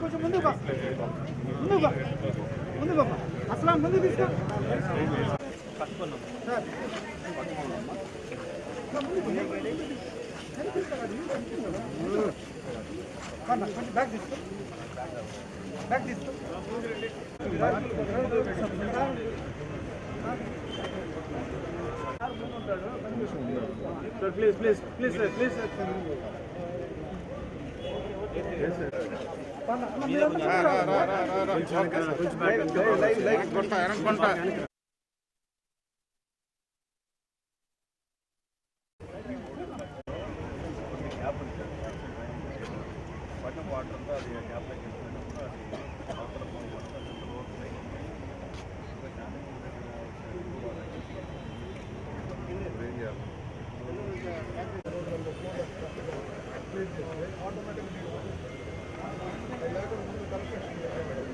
కొంచెం ముందు బా ముందు ముందు బాబా అసలు ముందు తీసుకో సార్ బ్యాగ్ తీసుకో బ్యాగ్ తీసుకో please please please sir please sir మీరు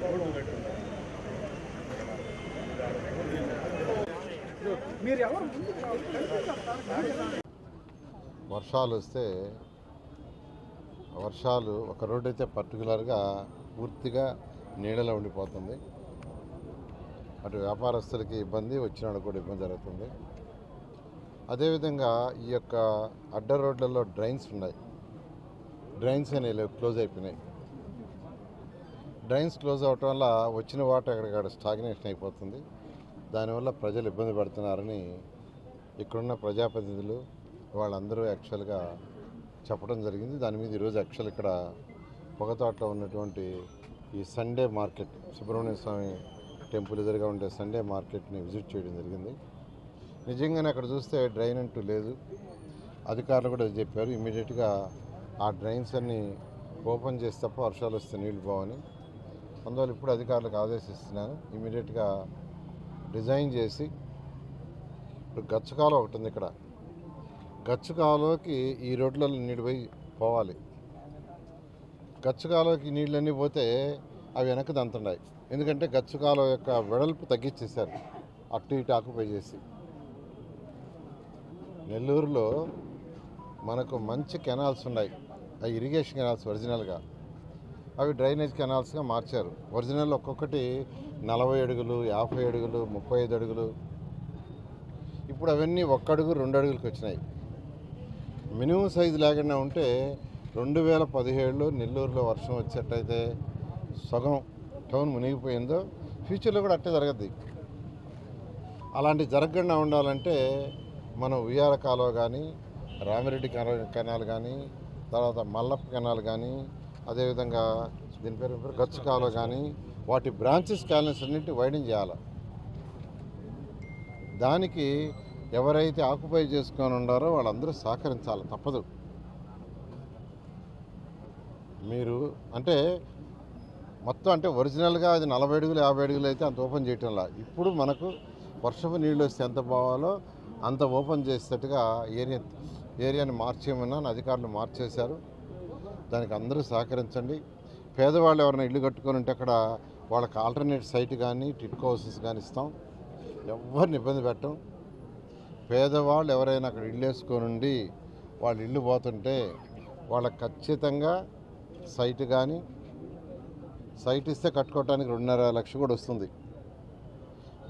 ఎవరు ముందు వర్షాలు వస్తే వర్షాలు ఒక రోడ్డు అయితే పర్టికులర్గా పూర్తిగా నీడలో ఉండిపోతుంది. అటు వ్యాపారస్తులకి ఇబ్బంది వచ్చిన వాళ్ళకి కూడా ఇబ్బంది జరుగుతుంది. అదేవిధంగా ఈ యొక్క అడ్డ రోడ్లలో డ్రైన్స్ ఉన్నాయి. డ్రైన్స్ అనేవి క్లోజ్ అయిపోయినాయి. డ్రైన్స్ క్లోజ్ అవటం వల్ల వచ్చిన వాటర్ ఎక్కడికక్కడ స్టాగ్నేషన్ అయిపోతుంది. దానివల్ల ప్రజలు ఇబ్బంది పడుతున్నారని ఇక్కడున్న ప్రజాప్రతినిధులు వాళ్ళందరూ యాక్చువల్గా చెప్పడం జరిగింది. దాని మీద ఈరోజు యాక్చువల్ ఇక్కడ పొగతోటలో ఉన్నటువంటి ఈ Sunday market Subrahmanya Swamy temple ఎదురుగా ఉండే సండే మార్కెట్ని విజిట్ చేయడం జరిగింది. నిజంగానే అక్కడ చూస్తే డ్రైన్ అంటూ లేదు. అధికారులు కూడా చెప్పారు ఇమీడియట్గా ఆ డ్రైన్స్ అన్ని ఓపెన్ చేసి తప్ప వర్షాలు వస్తే నీళ్ళు పోవని. అందువల్ల ఇప్పుడు అధికారులకు ఆదేశిస్తున్నాను ఇమీడియట్గా డిజైన్ చేసి ఇప్పుడు గచ్చకాలం ఒకటి ఉంది ఇక్కడ. గచ్చకాలంకి ఈ రోడ్లలో నీళ్ళు పోయి పోవాలి. గచ్చకాలంకి నీళ్ళన్నీ పోతే అవి వెనక్కి దంతున్నాయి. ఎందుకంటే గచ్చకాలం యొక్క వెడల్పు తగ్గించేశారు. అటు ఇటు ఆకుపై చేసి. నెల్లూరులో మనకు మంచి కెనాల్స్ ఉన్నాయి. ఆ ఇరిగేషన్ కెనాల్స్ ఒరిజినల్గా. అవి డ్రైనేజ్ కెనాల్స్గా మార్చారు. ఒరిజినల్ ఒక్కొక్కటి నలభై అడుగులు యాభై అడుగులు ముప్పై ఐదు అడుగులు. ఇప్పుడు అవన్నీ ఒక్క అడుగు రెండు అడుగులకు వచ్చినాయి. మినిమం సైజు లేకుండా ఉంటే రెండు వేల పదిహేడులో నెల్లూరులో వర్షం వచ్చేటైతే సగం టౌన్ మునిగిపోయిందో ఫ్యూచర్లో కూడా అట్టే జరగద్ది. అలాంటి జరగకుండా ఉండాలంటే మనం ఉయ్యాల కాలువ కానీ రామిరెడ్డి కెనాల్ కానీ తర్వాత మల్లప్ప కెనాల్ కానీ అదేవిధంగా దీని పేరు గచ్చు కాలువ కానీ వాటి బ్రాంచెస్ క్యాలెన్స్ అన్నింటి వైడింగ్ చేయాలి. దానికి ఎవరైతే ఆక్యుపై చేసుకొని ఉండారో వాళ్ళందరూ సహకరించాలి తప్పదు. మీరు అంటే మొత్తం అంటే ఒరిజినల్గా అది నలభై అడుగులు యాభై అడుగులు అయితే అంత ఓపెన్ చేయటంలా. ఇప్పుడు మనకు వర్షపు నీళ్ళు వస్తే ఎంత పోవాలో అంత ఓపెన్ చేసేటట్టుగా ఏరియా ఏరియాని మార్చేయమన్నాను అధికారులు మార్చేశారు. దానికి అందరూ సహకరించండి. పేదవాళ్ళు ఎవరైనా ఇల్లు కట్టుకొని ఉంటే అక్కడ వాళ్ళకి ఆల్టర్నేట్ సైట్ కానీ టిట్కో హౌసెస్ కానీ ఇస్తాం. ఎవరిని ఇబ్బంది పెట్టం. పేదవాళ్ళు ఎవరైనా అక్కడ ఇల్లు వేసుకొని ఉండి వాళ్ళు ఇల్లు పోతుంటే వాళ్ళకి ఖచ్చితంగా సైట్ కానీ సైట్ ఇస్తే కట్టుకోవడానికి రెండున్నర లక్ష కూడా వస్తుంది.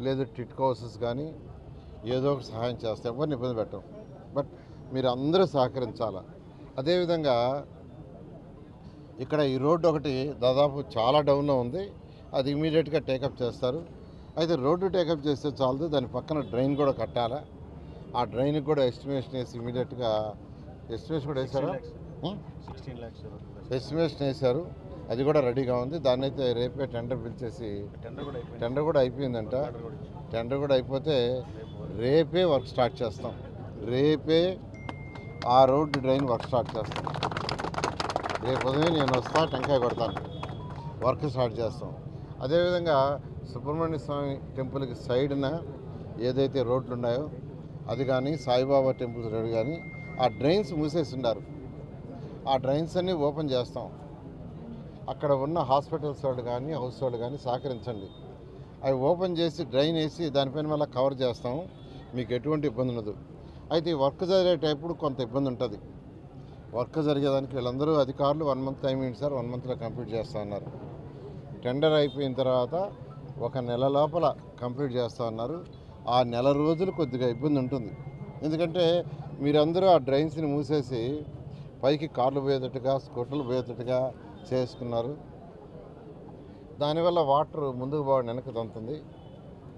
లేదు టిట్కో హౌసెస్ కానీ ఏదో ఒక సహాయం చేస్తే ఎవరిని ఇబ్బంది పెట్టం. బట్ మీరు అందరూ సహకరించాలా? అదేవిధంగా ఇక్కడ ఈ రోడ్డు ఒకటి దాదాపు చాలా డౌన్లో ఉంది. అది ఇమీడియట్గా టేకప్ చేస్తారు. అయితే రోడ్డు టేకప్ చేస్తే చాలదు. దాని పక్కన డ్రైన్ కూడా కట్టాలా? ఆ డ్రైన్కి కూడా ఎస్టిమేషన్ వేసి ఇమీడియట్గా ఎస్టిమేషన్ కూడా వేశారా? ఎస్టిమేషన్ వేశారు. అది కూడా రెడీగా ఉంది. దాన్ని అయితే రేపే టెండర్ పిలిచేసి టెండర్ కూడా అయిపోయింది. టెండర్ కూడా అయిపోయిందంట. టెండర్ కూడా అయిపోతే రేపే వర్క్ స్టార్ట్ చేస్తాం. రేపే ఆ రోడ్డు డ్రైన్ వర్క్ స్టార్ట్ చేస్తాం. రేపు ఉదయం నేను వస్తా టెంకాయ కొడతాను. వర్క్ స్టార్ట్ చేస్తాం. అదేవిధంగా సుబ్రహ్మణ్య స్వామి టెంపుల్కి సైడ్న ఏదైతే రోడ్లు ఉన్నాయో అది కానీ సాయిబాబా టెంపుల్ రోడ్ కానీ ఆ డ్రైన్స్ మూసేసి ఉన్నారు ఆ డ్రైన్స్ అన్నీ ఓపెన్ చేస్తాం. అక్కడ ఉన్న హాస్పిటల్స్ వాళ్ళు కానీ హౌస్ వాళ్ళు కానీ సహకరించండి. అవి ఓపెన్ చేసి డ్రైన్ వేసి దానిపైన మళ్ళీ కవర్ చేస్తాం. మీకు ఎటువంటి ఇబ్బంది ఉండదు. అయితే ఈ వర్క్ జరిగేటప్పుడు కొంత ఇబ్బంది ఉంటుంది. వర్క్ జరిగేదానికి వీళ్ళందరూ అధికారులు వన్ మంత్ టైం ఏంటి సార్ వన్ మంత్లో కంప్లీట్ చేస్తా అన్నారు. టెండర్ అయిపోయిన తర్వాత ఒక నెల లోపల కంప్లీట్ చేస్తా ఉన్నారు ఆ నెల రోజులు కొద్దిగా ఇబ్బంది ఉంటుంది. ఎందుకంటే మీరందరూ ఆ డ్రైన్స్ని మూసేసి పైకి కార్లు పోయేటట్టుగా స్కూటర్లు పోయేటట్టుగా చేసుకున్నారు. దానివల్ల వాటర్ ముందుకు బాగా వెనక తంతుంది.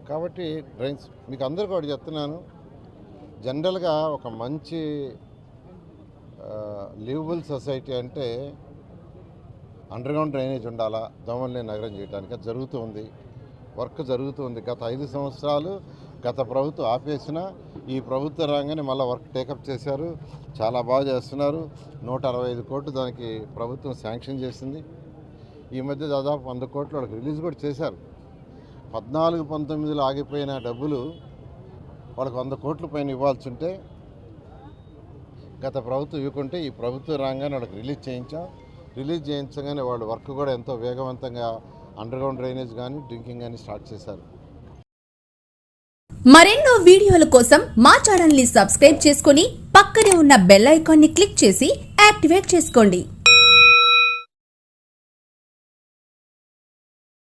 కాబట్టి డ్రైన్స్ మీకు అందరికీ ఒకటి చెప్తున్నాను. జనరల్గా ఒక మంచి లివబుల్ సొసైటీ అంటే అండర్గ్రౌండ్ డ్రైనేజ్ ఉండాలా? దోమల్ని నగరం చేయడానికి అది జరుగుతూ ఉంది. వర్క్ జరుగుతూ ఉంది. గత ఐదు సంవత్సరాలు గత ప్రభుత్వం ఆపేసిన ఈ ప్రభుత్వ రంగాన్ని మళ్ళీ వర్క్ టేకప్ చేశారు. చాలా బాగా చేస్తున్నారు. నూట అరవై ఐదు కోట్లు దానికి ప్రభుత్వం శాంక్షన్ చేసింది. ఈ మధ్య దాదాపు వంద కోట్లు వాళ్ళకి రిలీజ్ కూడా చేశారు. పద్నాలుగు పంతొమ్మిదిలో ఆగిపోయిన డబ్బులు వాళ్ళకి వంద కోట్ల పైన ఇవ్వాల్సి ఉంటే గత ప్రభుత్వం ఇవ్వకుంటే ఈ ప్రభుత్వం రాగానే వాళ్ళకి రిలీజ్ చేయించాం. రిలీజ్ చేయించగానే వాళ్ళు వర్క్ కూడా ఎంతో వేగవంతంగా అండర్గ్రౌండ్ డ్రైనేజ్ కానీ డ్రింకింగ్ కానీ స్టార్ట్ చేశారు. మరెన్నో వీడియోల కోసం మా ఛానల్ని సబ్స్క్రైబ్ చేసుకుని పక్కనే ఉన్న బెల్ ఐకాన్ని క్లిక్ చేసి యాక్టివేట్ చేసుకోండి.